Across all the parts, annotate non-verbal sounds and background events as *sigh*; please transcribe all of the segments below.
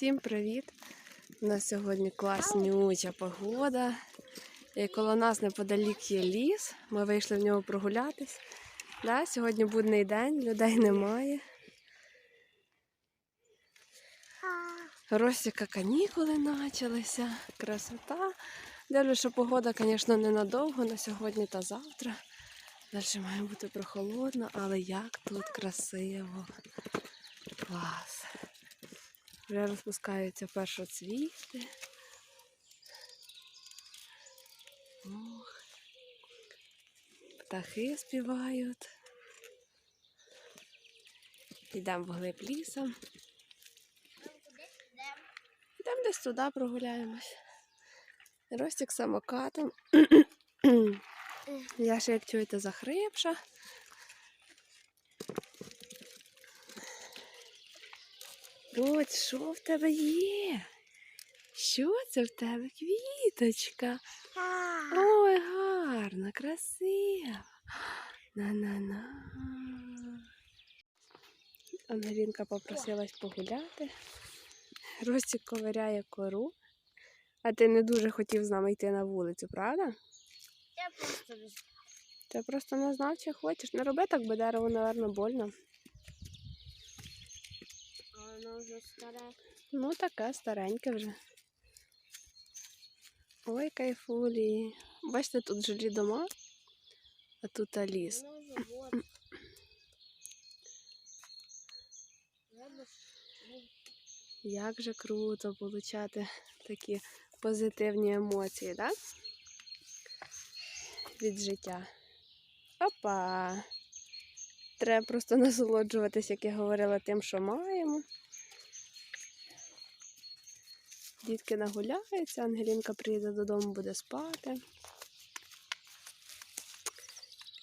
Всім привіт! У нас сьогодні класнюча погода. І коло нас неподалік є ліс. Ми вийшли в нього прогулятись. Да, сьогодні будний день, людей немає. Ростіка канікули почалися. Красота. Дивлюсь, що погода, звісно, ненадовго на сьогодні та завтра. Далі має бути прохолодно, але як тут красиво. Клас. Вже розпускаються першоцвіти. Ох. Птахи співають. Йдемо вглиб лісом. Йдемо десь туди прогуляємось. Ростик самокатом. *clears throat* Я ще, як чуєте, захрипша. От що в тебе є? Що це в тебе? Квіточка. Ой, гарна, красива. На-на-на. Ангелінка попросилась погуляти. Ростик ковиряє кору. А ти не дуже хотів з нами йти на вулицю, правда? Я просто не знаю. Ти просто не знав, чи хочеш. Не роби так, бо дерево, напевно, больно. Воно вже старе. Ну, таке стареньке вже. Ой, кайфулі. Бачите, тут жилі дома, а тут а ліс. Воно ну, Як же круто получати такі позитивні емоції, так? Від життя. Опа! Треба просто насолоджуватись, як я говорила, тим, що маємо. Дітки нагуляються, Ангелінка приїде додому, буде спати.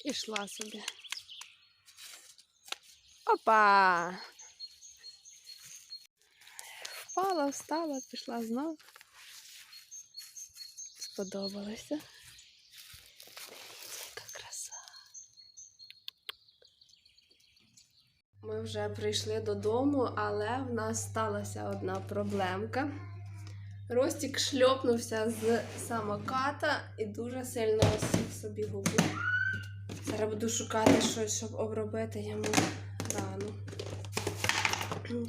І йшла собі. Опа! Впала, встала, пішла знов. Сподобалося. Дивіться, яка краса. Ми вже прийшли додому, але в нас сталася одна проблемка. Ростік шльопнувся з самоката і дуже сильно осів собі губу. Зараз буду шукати щось, щоб обробити йому рану.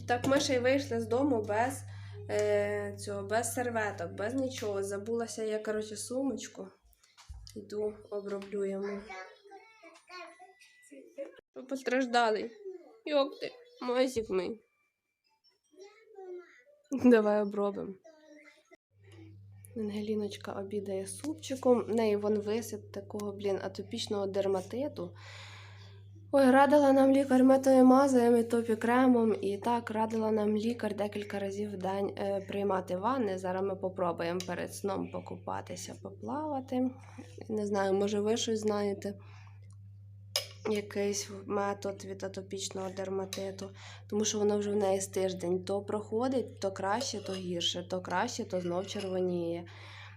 Так, ми ще й вийшли з дому без е, цього, без серветок, без нічого. Забулася я, коротше, сумочку. Йду, оброблю йому. Постраждалий. Як ти? Мазик мій. Давай обробимо. Ангеліночка обідає супчиком. В неї вон висип такого, блін, атопічного дерматиту. Ой, радила нам лікар метою мазаєм і топікремом. І так радила нам лікар декілька разів в день е, приймати ванни. Зараз ми попробуємо перед сном покупатися, поплавати. Не знаю, може ви щось знаєте. Якийсь метод від атопічного дерматиту, тому що воно вже в неї з тиждень то проходить, то краще, то гірше, то краще, то знов червоніє.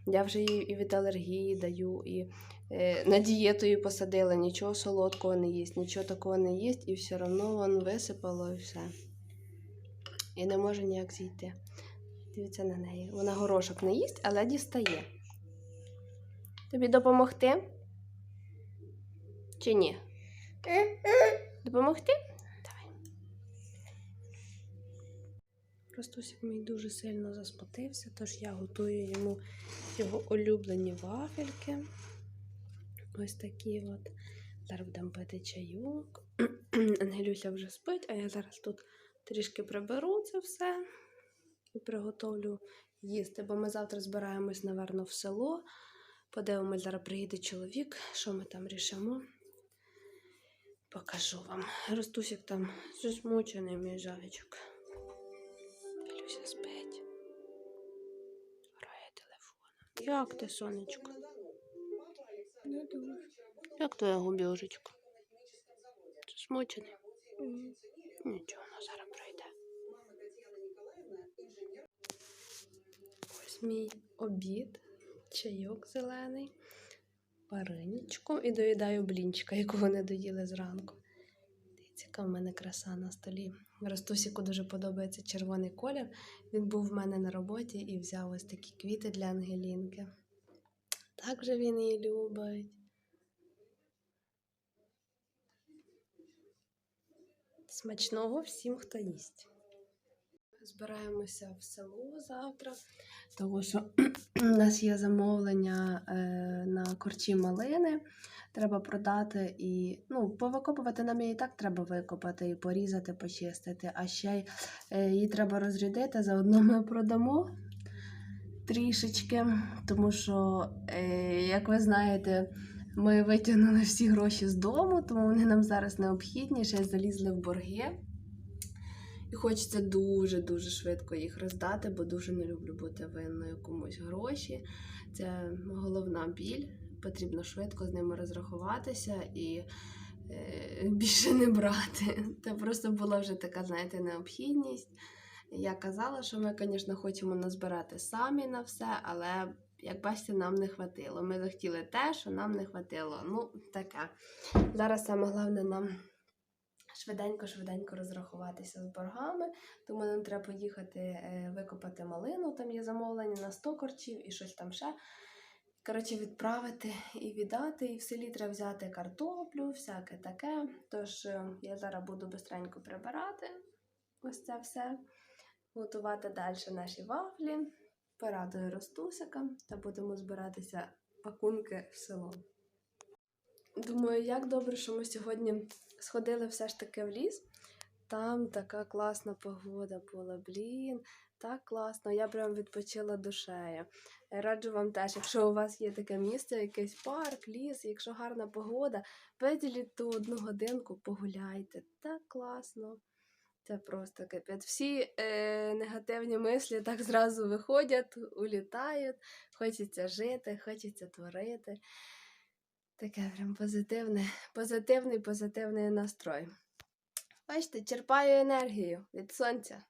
Я вже їй і від алергії даю, і е, на дієту її посадила, нічого солодкого не їсть, нічого такого не їсть, і все одно воно висипало і все. І не може ніяк зійти. Дивіться на неї. Вона горошок не їсть, але дістає. Тобі допомогти? Чи ні? Допомогти? Давай. Ростусик мій дуже сильно заспотився, тож я готую йому його улюблені вафельки. Ось такі от. Зараз будемо пити чайок. *clears throat* Ангелюся вже спить, а я зараз тут трішки приберу це все і приготовлю їсти, бо ми завтра збираємось, напевно, в село. Подивимось, зараз приїде чоловік, що ми там рішимо. Покажу вам. Ростусик там засмучений, мій жалічок. Люся спить. Грає телефоном. Як ти, сонечко? Не дуже. Як твоя губьожечка? Засмучений? Нічого, воно зараз пройде. Ось мій обід, чайок зелений, вареничку і доїдаю блінчика, якого не доїли зранку. Дивіться, яка в мене краса на столі. Ростусіку дуже подобається червоний колір. Він був в мене на роботі і взяв ось такі квіти для Ангелінки. Так же він її любить. Смачного всім, хто їсть. Збираємося в село завтра, тому що *clears throat* у нас є замовлення е, на корчі малини. Треба продати і ну, повикопувати нам її і так треба викопати, і порізати, почистити. А ще е, її треба розрядити. Заодно ми продамо трішечки, тому що, е, як ви знаєте, ми витягнули всі гроші з дому, тому вони нам зараз необхідні, ще залізли в борги. І хочеться дуже-дуже швидко їх роздати, бо дуже не люблю бути винною комусь гроші. Це головна біль. Потрібно швидко з ними розрахуватися і е, *laughs* більше не брати. Це просто була вже така, знаєте, необхідність. Я казала, що ми, звісно, хочемо назбирати самі на все, але як бачите, нам не хватило. Ми захотіли те, що нам не хватило. Ну, таке. Зараз саме головне нам швиденько-швиденько розрахуватися з боргами, тому нам треба поїхати е, викопати малину, там є замовлення на 100 корчів і щось там ще. Коротше, відправити і віддати. І в селі треба взяти картоплю, всяке таке. Тож е, я зараз буду бистренько прибирати ось це все, готувати далі наші вафлі. Порадую Ростусика та будемо збиратися пакунки в село. Думаю, як добре, що ми сьогодні сходили все ж таки в ліс. Там така класна погода була. Блін, так класно. Я прям відпочила душею. Раджу вам теж, якщо у вас є таке місце, якийсь парк, ліс, якщо гарна погода, виділіть ту одну годинку, погуляйте. Так класно. Це просто капець. Всі е, негативні мислі так зразу виходять, улітають. Хочеться жити, хочеться творити. Таке прям позитивне, позитивний, позитивний настрой. Бачите, черпаю енергію від сонця.